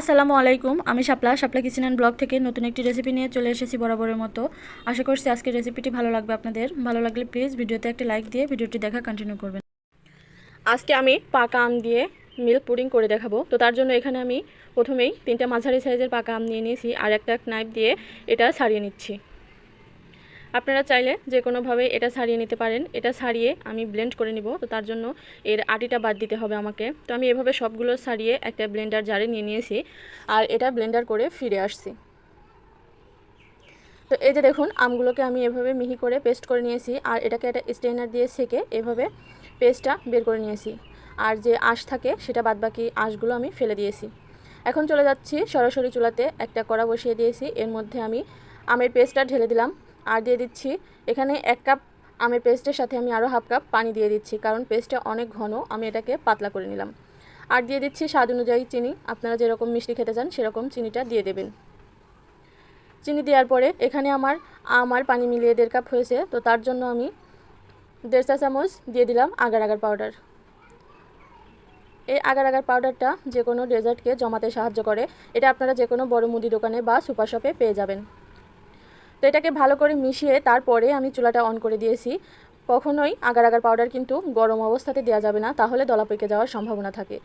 আসসালামু আলাইকুম আমি শাপলা শাপলা কিচেন ব্লগ থেকে নতুন একটি রেসিপি নিয়ে চলে এসেছি বরাবরের মতো। আশা করছি আজকের রেসিপিটি ভালো লাগবে আপনাদের। ভালো লাগলে প্লিজ ভিডিওতে একটা লাইক দিয়ে ভিডিওটি দেখা কন্টিনিউ করবেন। আজকে আমি পাকা আম দিয়ে মিল্ক পুডিং করে দেখাবো। তো তার জন্য এখানে আমি প্রথমেই তিনটা মাঝারি সাইজের পাকা আম নিয়ে নিয়েছি আর একটা নাইফ দিয়ে এটা ছাড়িয়ে নিচ্ছি। আপনারা চাইলে যে কোনোভাবে এটা ছাড়িয়ে নিতে পারেন। এটা ছাড়িয়ে আমি ব্লেন্ড করে নিব। তো তার জন্য এর আটিটা বাদ দিতে হবে আমাকে। তো আমি এভাবে সবগুলো ছাড়িয়ে একটা ব্লেন্ডার জারে নিয়ে নিয়েছি। আর এটা ব্লেন্ডার করে ফিরে আসছি। তো এই যে দেখুন, আমগুলোকে আমি এভাবে মিহি করে পেস্ট করে নিয়েছি। আর এটাকে একটা স্টেনার দিয়ে সেকে এভাবে পেস্টটা বের করে নিয়েছি। আর যে আঁশ থাকে, সেটা বাদবাকি আঁশগুলো আমি ফেলে দিয়েছি। এখন চলে যাচ্ছি সরাসরি চুলাতে একটা কড়া বসিয়ে দিয়েছি। এর মধ্যে আমি আমের পেস্টটা ঢেলে দিলাম। আর দিয়ে দিচ্ছি। এখানে এক কাপ আমের পেস্টের সাথে আমি আরও হাফ কাপ পানি দিয়ে দিচ্ছি, কারণ পেস্টটা অনেক ঘন, আমি এটাকে পাতলা করে নিলাম। আর দিয়ে দিচ্ছি স্বাদ অনুযায়ী চিনি, আপনারা যেরকম মিষ্টি খেতে চান সেরকম চিনিটা দিয়ে দেবেন। চিনি দেওয়ার পরে এখানে আমার আমার পানি মিলিয়ে দেড় কাপ হয়েছে, তো তার জন্য আমি দেড় চা চামচ দিয়ে দিলাম আগার আগার পাউডার। এই আগার আগার পাউডারটা যে কোনো ডেজার্টকে জমাতে সাহায্য করে। এটা আপনারা যে কোনো বড় মুদি দোকানে বা সুপার শপে পেয়ে যাবেন। তো এটাকে ভালো করে মিশিয়ে তারপরে আমি চুলাটা অন করে দিয়েছি। কখনোই আগার আগার পাউডার কিন্তু গরম অবস্থাতে দেওয়া যাবে না, তাহলে দলা পেকে যাওয়ার সম্ভাবনা থাকে।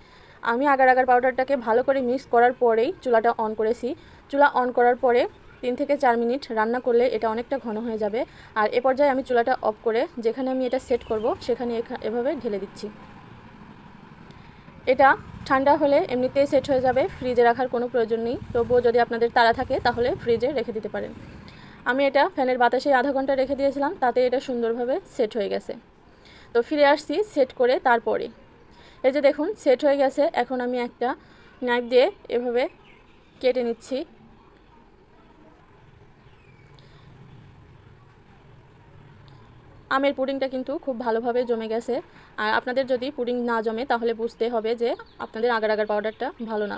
আমি আগার আগার পাউডারটাকে ভালো করে মিক্স করার পরেই চুলাটা অন করেছি। চুলা অন করার পরে তিন থেকে চার মিনিট রান্না করলে এটা অনেকটা ঘন হয়ে যাবে। আর এ পর্যায়ে আমি চুলাটা অফ করে যেখানে আমি এটা সেট করব, সেখানে এভাবে ঢেলে দিচ্ছি। এটা ঠান্ডা হলে এমনিতেই সেট হয়ে যাবে ফ্রিজে রাখার কোনো প্রয়োজন নেই। তবুও যদি আপনাদের তাড়া থাকে, তাহলে ফ্রিজে রেখে দিতে পারেন। আমি এটা ফ্যানের বাতাসে আধা ঘণ্টা রেখে দিয়েছিলাম, তাতে এটা সুন্দরভাবে সেট হয়ে গেছে। তো ফিরে আসছি সেট করে তারপরে। এই যে দেখুন সেট হয়ে গেছে, এখন আমি একটা নাইফ দিয়ে এভাবে কেটে নিচ্ছি। আমের পুডিংটা কিন্তু খুব ভালোভাবে জমে গেছে। আর আপনাদের যদি পুডিং না জমে, তাহলে বুঝতে হবে যে আপনাদের আগার আগার পাউডারটা ভালো না।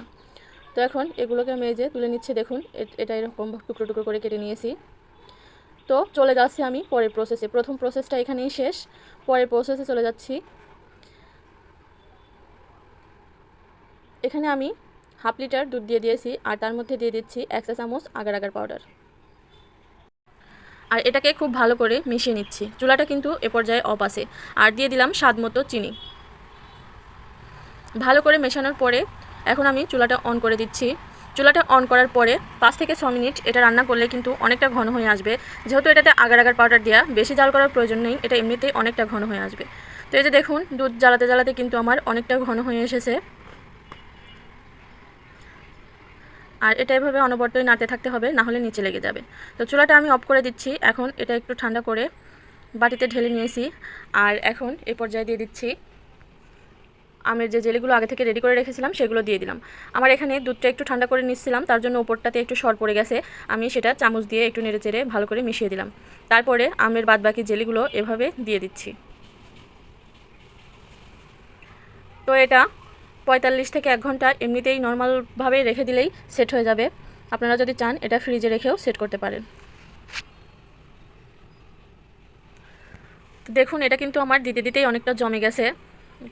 তো এখন এগুলোকে আমি যে তুলে নিচ্ছি, দেখুন এটা এরকম টুকরো টুকরো করে কেটে নিয়েছি। তো চলে যাচ্ছি আমি পরের প্রসেসে প্রথম প্রসেসটা এখানেই শেষ। পরের প্রসেসে চলে যাচ্ছি। এখানে আমি হাফ লিটার দুধ দিয়ে দিয়েছি, আর তার মধ্যে দিয়ে দিচ্ছি এক চা চামচ আগার আগার পাউডার আর এটাকে খুব ভালো করে মিশিয়ে নিচ্ছি। চুলাটা কিন্তু এ পর্যায়ে অফ আছে। আর দিয়ে দিলাম স্বাদ মতো চিনি। ভালো করে মেশানোর পরে এখন আমি চুলাটা অন করে দিচ্ছি। চুলাটা অন করার পরে পাঁচ থেকে ছ মিনিট এটা রান্না করলে কিন্তু অনেকটা ঘন হয়ে আসবে। যেহেতু এটাতে আগার আগার পাউডার দেওয়া বেশি জাল করার প্রয়োজন নেই, এটা এমনিতেই অনেকটা ঘন হয়ে আসবে। তো এই যে দেখুন, দুধ জ্বালাতে জ্বালাতে কিন্তু আমার অনেকটা ঘন হয়ে এসেছে। আর এটা এভাবে অনবরতই নাড়তে থাকতে হবে, না হলে নিচে লেগে যাবে। তো চুলাটা আমি অফ করে দিচ্ছি। এখন এটা একটু ঠান্ডা করে বাটিতে ঢেলে নিয়েছি। আর এখন এ পর্যায়ে দিয়ে দিচ্ছি আমের যে জেলিগুলো আগে থেকে রেডি করে রেখেছিলাম, সেগুলো দিয়ে দিলাম। আমার এখানে দুধটা একটু ঠান্ডা করে নিচ্ছিলাম, তার জন্য উপরটাতে একটু সর পড়ে গেছে। আমি সেটা চামচ দিয়ে একটু নেড়ে চেড়ে ভালো করে মিশিয়ে দিলাম। তারপরে আমের বাদবাকি জেলিগুলো এভাবে দিয়ে দিচ্ছি। তো এটা পঁয়তাল্লিশ থেকে এক ঘণ্টা এমনিতেই নর্মালভাবে রেখে দিলেই সেট হয়ে যাবে। আপনারা যদি চান, এটা ফ্রিজে রেখেও সেট করতে পারেন। দেখুন, এটা কিন্তু আমার দিতে দিতেই অনেকটা জমে গেছে।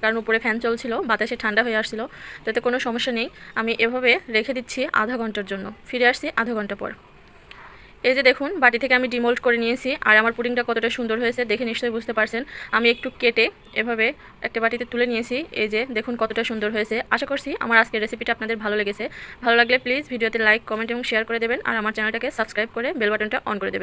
কারণ উপরে ফ্যান চলছিল, বাতাসে ঠান্ডা হয়ে আসছিল, তাতে কোনো সমস্যা নেই। আমি এভাবে রেখে দিচ্ছি আধা ঘণ্টার জন্য। ফিরে আসছি আধা ঘণ্টা পর। এই যে দেখুন, বাটি থেকে আমি ডিমোল্ড করে নিয়েছি, আর আমার পুডিংটা কতটা সুন্দর হয়েছে দেখে নিশ্চয়ই বুঝতে পারছেন। আমি একটু কেটে এভাবে একটা বাটিতে তুলে নিয়েছি। এই যে দেখুন কতটা সুন্দর হয়েছে। আশা করছি আমার আজকের রেসিপিটা আপনাদের ভালো লেগেছে। ভালো লাগলে প্লিজ ভিডিওতে লাইক, কমেন্ট এবং শেয়ার করে দেবেন, আর আমার চ্যানেলটাকে সাবস্ক্রাইব করে বেল বাটনটা অন করে দেবেন।